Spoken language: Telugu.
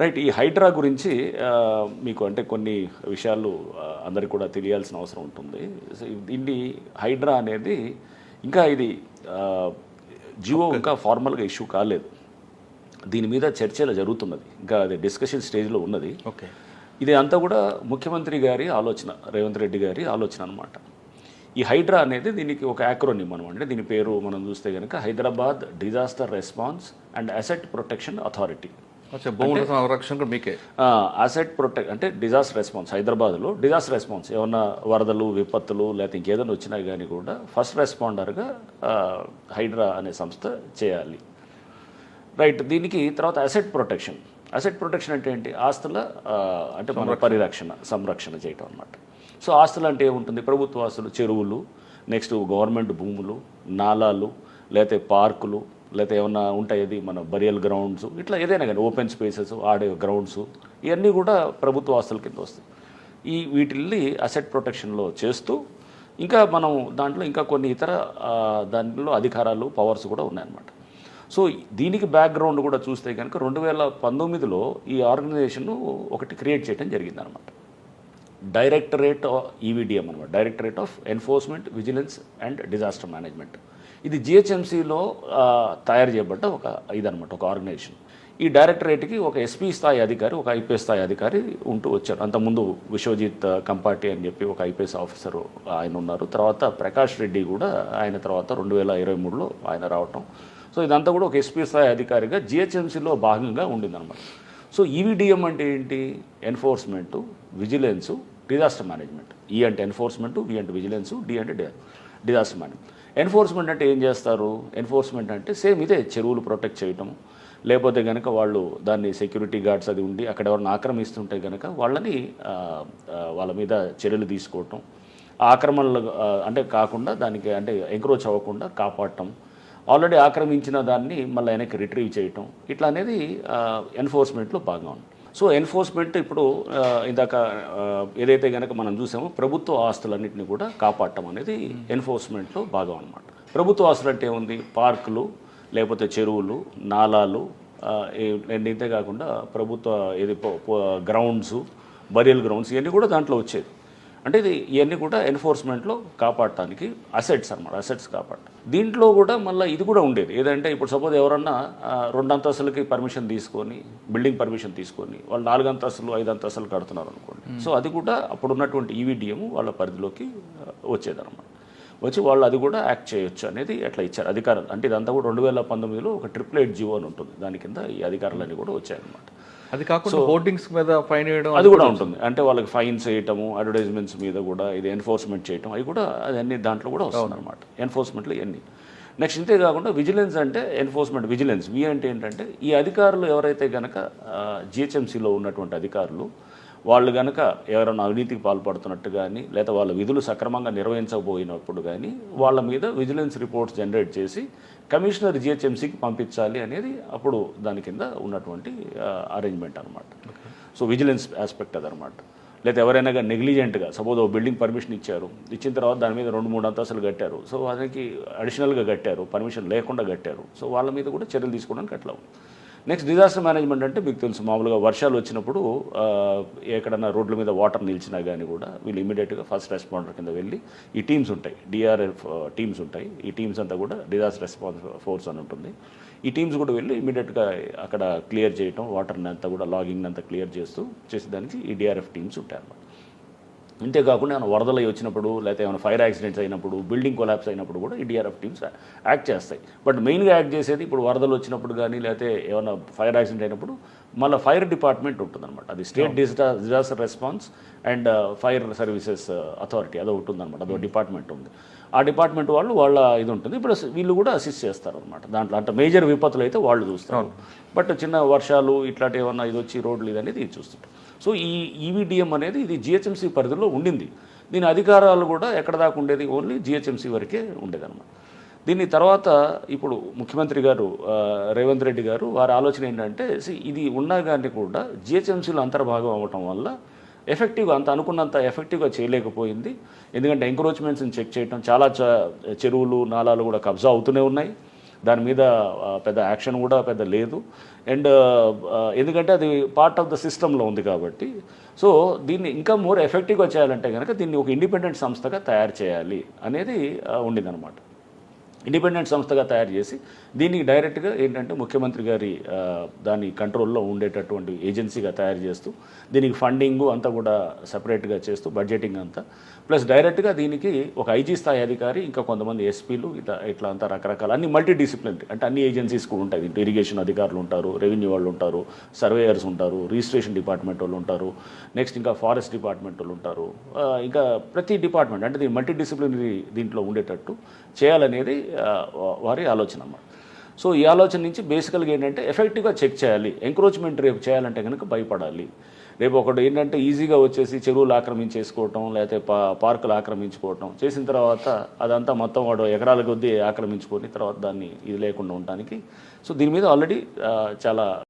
రైట్ ఈ హైడ్రా గురించి మీకు అంటే కొన్ని విషయాలు అందరికీ కూడా తెలియాల్సిన అవసరం ఉంటుంది. దీన్ని హైడ్రా అనేది ఇంకా ఇది జియో ఇంకా ఫార్మల్గా ఇష్యూ కాలేదు. దీని మీద చర్చలు జరుగుతున్నది. ఇంకా అది డిస్కషన్ స్టేజ్లో ఉన్నది. ఓకే. ఇది అంతా కూడా ముఖ్యమంత్రి గారి ఆలోచన రేవంత్ రెడ్డి గారి ఆలోచన అనమాట ఈ హైడ్రా అనేది దీనికి ఒక యాక్రోనిమ్ అనమాట అంటే దీని పేరు మనం చూస్తే కనుక Hyderabad disaster response and asset protection authority. సంరక్షణ కూడా మీకే? అసెట్ ప్రొటెక్ట్ అంటే డిజాస్టర్ రెస్పాన్స్ హైదరాబాద్లో డిజాస్టర్ రెస్పాన్స్ ఏమన్నా వరదలు విపత్తులు లేకపోతే ఇంకేదైనా వచ్చినా కానీ కూడా ఫస్ట్ రెస్పాండర్గా హైడ్రా అనే సంస్థ చేయాలి. రైట్ దీనికి తర్వాత అసెట్ ప్రొటెక్షన్ అసెట్ ప్రొటెక్షన్ అంటే ఏంటి? ఆస్తుల అంటే మన పరిరక్షణ సంరక్షణ చేయటం అన్నమాట. సో ఆస్తులు అంటే ఏముంటుంది? ప్రభుత్వ ఆస్తులు చెరువులు నెక్స్ట్ గవర్నమెంట్ భూములు నాలాలు లేకపోతే పార్కులు లేకపోతే ఏమన్నా ఉంటాయి అది మన బరియల్ గ్రౌండ్స్ ఇట్లా ఏదైనా కానీ ఓపెన్ స్పేసెస్ ఆడే గ్రౌండ్స్ ఇవన్నీ కూడా ప్రభుత్వ ఆస్తుల కింద వస్తాయి. ఈ వీటిల్ని అసెట్ ప్రొటెక్షన్లో చేస్తూ ఇంకా మనం దాంట్లో ఇంకా కొన్ని ఇతర దానిలో అధికారాలు పవర్స్ కూడా ఉన్నాయన్నమాట. సో దీనికి బ్యాక్గ్రౌండ్ కూడా చూస్తే కనుక రెండు వేల పంతొమ్మిదిలో ఈ ఆర్గనైజేషన్ ఒకటి క్రియేట్ చేయడం జరిగిందనమాట directorate E V D M అనమాట directorate of enforcement vigilance and disaster management ఇది జిహెచ్ఎంసీలో తయారు చేయబడ్డ ఒక ఇదనమాట ఒక ఆర్గనైజేషన్. ఈ డైరెక్టరేట్కి ఒక ఎస్పీ స్థాయి అధికారి ఒక ఐపీఎస్ స్థాయి అధికారి ఉంటూ వచ్చారు. అంతకుముందు విశ్వజిత్ కంపాటి అని చెప్పి ఒక ఐపీఎస్ ఆఫీసర్ ఆయన ఉన్నారు. తర్వాత ప్రకాష్ రెడ్డి కూడా ఆయన తర్వాత రెండు వేల ఇరవై మూడులో ఆయన రావటం. సో ఇదంతా కూడా ఒక ఎస్పీ స్థాయి అధికారిగా జిహెచ్ఎంసీలో భాగంగా ఉండిందనమాట so E V D M అంటే ఏంటి? Enforcement vigilance disaster management. E అంటే ఎన్ఫోర్స్మెంట్ వి అంటే విజిలెన్స్ డి అంటే డిజాస్టర్ మేనేజ్మెంట్. ఎన్ఫోర్స్మెంట్ అంటే ఏం చేస్తారు? ఎన్ఫోర్స్మెంట్ అంటే సేమ్ ఇదే చెరువులు ప్రొటెక్ట్ చేయటం. లేకపోతే కనుక వాళ్ళు దాన్ని సెక్యూరిటీ గార్డ్స్ అది ఉండి అక్కడ ఎవరిని ఆక్రమిస్తుంటే కనుక వాళ్ళని వాళ్ళ మీద చర్యలు తీసుకోవటం. ఆక్రమణలు అంటే కాకుండా దానికి అంటే ఎంక్రోచ్ అవ్వకుండా కాపాడటం. ఆల్రెడీ ఆక్రమించిన దాన్ని మళ్ళీ వెనక్కి రిట్రీవ్ చేయటం. ఇట్లా అనేది ఎన్ఫోర్స్మెంట్లో భాగం. ఉంది సో ఎన్ఫోర్స్మెంట్ ఇప్పుడు ఇందాక ఏదైతే కనుక మనం చూసామో ప్రభుత్వ ఆస్తులన్నింటినీ కూడా కాపాడటం అనేది ఎన్ఫోర్స్మెంట్లో భాగం అనమాట ప్రభుత్వ ఆస్తులు అంటే ఏముంది? పార్కులు లేకపోతే చెరువులు నాలాలు ఇంతే కాకుండా ప్రభుత్వ ఇది గ్రౌండ్స్ బరియల్ గ్రౌండ్స్ ఇవన్నీ కూడా దాంట్లో వచ్చేది అంటే ఇది ఇవన్నీ కూడా ఎన్ఫోర్స్మెంట్లో కాపాడటానికి అసెట్స్ అనమాట అసెట్స్ కాపాడటం దీంట్లో కూడా మళ్ళీ ఇది కూడా ఉండేది. ఏదంటే ఇప్పుడు సపోజ్ ఎవరన్నా రెండు అంతస్తులకి పర్మిషన్ తీసుకొని బిల్డింగ్ పర్మిషన్ తీసుకొని వాళ్ళు నాలుగు అంతస్తులు ఐదు అంతస్తులు కడుతున్నారు అనుకోండి సో అది కూడా అప్పుడు ఉన్నటువంటి ఈవీడిఎం వాళ్ళ పరిధిలోకి వచ్చేదన్నమాట. వచ్చి వాళ్ళు అది కూడా యాక్ట్ చేయొచ్చు అనేది అట్లా ఇచ్చారు అధికారాలు అంటే ఇదంతా కూడా రెండు వేల పంతొమ్మిదిలో ఒక ట్రిపుల్ ఎయిట్ జీవో అని ఉంటుంది. దాని కింద ఈ అధికారాలన్నీ కూడా వచ్చాయన్నమాట. అది కాకుండా హోర్డింగ్స్ మీద ఫైన్ వేయడం అది కూడా ఉంటుంది. అంటే వాళ్ళకి ఫైన్స్ వేయటము అడ్వర్టైజ్మెంట్స్ మీద కూడా ఇది ఎన్ఫోర్స్మెంట్ చేయటం అవి కూడా అది అన్ని దాంట్లో కూడా వస్తుంది అనమాట ఎన్ఫోర్స్మెంట్లో ఇవన్నీ నెక్స్ట్ ఇంతే కాకుండా విజిలెన్స్ అంటే ఎన్ఫోర్స్మెంట్ విజిలెన్స్. వి అంటే ఏంటంటే ఈ అధికారులు ఎవరైతే కనుక జిహెచ్ఎంసీలో ఉన్నటువంటి అధికారులు వాళ్ళు కనుక ఎవరైనా అవినీతికి పాల్పడుతున్నట్టు కానీ లేదా వాళ్ళ విధులు సక్రమంగా నిర్వహించకపోయినప్పుడు కానీ వాళ్ళ మీద విజిలెన్స్ రిపోర్ట్స్ జనరేట్ చేసి కమిషనర్ జిహెచ్ఎంసీకి పంపించాలి అనేది అప్పుడు దాని కింద ఉన్నటువంటి అరేంజ్మెంట్ అనమాట సో విజిలెన్స్ ఆస్పెక్ట్ అదనమాట లేదా ఎవరైనా కానీ నెగ్లిజెంట్గా సపోజ్ ఓ బిల్డింగ్ పర్మిషన్ ఇచ్చారు ఇచ్చిన తర్వాత దాని మీద రెండు మూడు అంతస్తులు కట్టారు సో అతనికి అడిషనల్గా కట్టారు పర్మిషన్ లేకుండా కట్టారు సో వాళ్ళ మీద కూడా చర్యలు తీసుకోవడానికి అట్లా ఉంది. నెక్స్ట్ డిజాస్టర్ మేనేజ్మెంట్ అంటే మీకు తెలుసు మామూలుగా వర్షాలు వచ్చినప్పుడు ఎక్కడన్నా రోడ్ల మీద వాటర్ నిలిచినా కానీ కూడా వీళ్ళు ఇమీడియట్గా ఫస్ట్ రెస్పాండర్ కింద వెళ్ళి ఈ టీమ్స్ ఉంటాయి డిఆర్ఎఫ్ టీమ్స్ ఉంటాయి. ఈ టీమ్స్ అంతా కూడా డిజాస్టర్ రెస్పాన్స్ ఫోర్స్ అని ఉంటుంది. ఈ టీమ్స్ కూడా వెళ్ళి ఇమీడియట్గా అక్కడ క్లియర్ చేయటం వాటర్ని అంతా కూడా లాగింగ్ అంతా క్లియర్ చేస్తూ చేసేదానికి ఈ డిఆర్ఎఫ్ టీమ్స్ ఉంటాయి అన్నమాట అంతేకాకుండా ఏమైనా వరదలు వచ్చినప్పుడు లేకపోతే ఏమైనా ఫైర్ యాక్సిడెంట్స్ అయినప్పుడు బిల్డింగ్ కొలాప్స్ అయినప్పుడు కూడా ఈ D R F teams act చేస్తాయి. బట్ మెయిన్గా యాక్ట్ చేసేది ఇప్పుడు వరదలు వచ్చినప్పుడు కానీ లేకపోతే ఏమైనా ఫైర్ యాక్సిడెంట్ అయినప్పుడు మళ్ళీ ఫైర్ డిపార్ట్మెంట్ ఉంటుందన్నమాట. అది state డిజా disaster response and fire services authority అదో ఉంటుందన్నమాట. అదో డిపార్ట్మెంట్ ఉంది. ఆ డిపార్ట్మెంట్ వాళ్ళు వాళ్ళ ఇది ఉంటుంది. ఇప్పుడు వీళ్ళు కూడా అసిస్ట్ చేస్తారు అనమాట దాంట్లో అంటే మేజర్ విపత్తులు అయితే వాళ్ళు చూస్తారు. బట్ చిన్న వర్షాలు ఇట్లాంటి ఏమన్నా ఇది వచ్చి రోడ్లు ఇది అనేది ఇది చూస్తుంటారు. సో ఈ ఈవీడిఎం అనేది ఇది జిహెచ్ఎంసీ పరిధిలో ఉండింది. దీని అధికారాలు కూడా ఎక్కడ దాకా ఉండేది? ఓన్లీ జిహెచ్ఎంసీ వరకే ఉండేదన్నమాట. దీని తర్వాత ఇప్పుడు ముఖ్యమంత్రి గారు రేవంత్ రెడ్డి గారు వారి ఆలోచన ఏంటంటే ఇది ఉన్నా కానీ కూడా జిహెచ్ఎంసీలో అంతర్భాగం అవ్వటం వల్ల ఎఫెక్టివ్గా అంత అనుకున్నంత ఎఫెక్టివ్గా చేయలేకపోయింది. ఎందుకంటే ఎంక్రోచ్మెంట్స్ని చెక్ చేయటం చాలా చ- చెరువులు నాలాలు కూడా కబ్జా అవుతూనే ఉన్నాయి. దాని మీద పెద్ద యాక్షన్ కూడా పెద్ద లేదు. అండ్ ఎందుకంటే అది పార్ట్ ఆఫ్ ద సిస్టంలో ఉంది కాబట్టి. సో దీన్ని ఇంకా మోర్ ఎఫెక్టివ్గా చేయాలంటే కనుక దీన్ని ఒక ఇండిపెండెంట్ సంస్థగా తయారు చేయాలి అనేది ఉండిందనమాట ఇండిపెండెంట్ సంస్థగా తయారు చేసి దీనికి డైరెక్ట్గా ఏంటంటే ముఖ్యమంత్రి గారి దాని కంట్రోల్లో ఉండేటటువంటి ఏజెన్సీగా తయారు చేస్తూ దీనికి ఫండింగు అంతా కూడా సపరేట్గా చేస్తూ బడ్జెటింగ్ అంతా. ప్లస్ డైరెక్ట్గా దీనికి ఒక ఐజీ స్థాయి అధికారి ఇంకా కొంతమంది ఎస్పీలు ఇట్లా ఇట్లా అంతా రకరకాల అన్ని మల్టీడిసిప్లిన్ అంటే అన్ని ఏజెన్సీస్ కూడా ఉంటాయి. దీంట్లో ఇరిగేషన్ అధికారులు ఉంటారు రెవెన్యూ వాళ్ళు ఉంటారు సర్వేయర్స్ ఉంటారు రిజిస్ట్రేషన్ డిపార్ట్మెంట్ వాళ్ళు ఉంటారు నెక్స్ట్ ఇంకా ఫారెస్ట్ డిపార్ట్మెంట్ వాళ్ళు ఉంటారు. ఇంకా ప్రతి డిపార్ట్మెంట్ అంటే దీని మల్టీ డిసిప్లినరీ దీంట్లో ఉండేటట్టు చేయాలనేది వారి ఆలోచన అన్నమాట. సో ఈ ఆలోచన నుంచి బేసికల్గా ఏంటంటే ఎఫెక్టివ్గా చెక్ చేయాలి. ఎంక్రోచ్మెంట్ రేపు చేయాలంటే కనుక భయపడాలి. రేపు ఒకటి ఏంటంటే ఈజీగా వచ్చేసి చెరువులు ఆక్రమించేసుకోవటం లేకపోతే పా పార్కులు ఆక్రమించుకోవటం చేసిన తర్వాత అదంతా మొత్తం వాడు ఎకరాల కొద్దీ ఆక్రమించుకొని తర్వాత దాన్ని ఇది లేకుండా ఉండటానికి. సో దీని మీద ఆల్రెడీ చాలా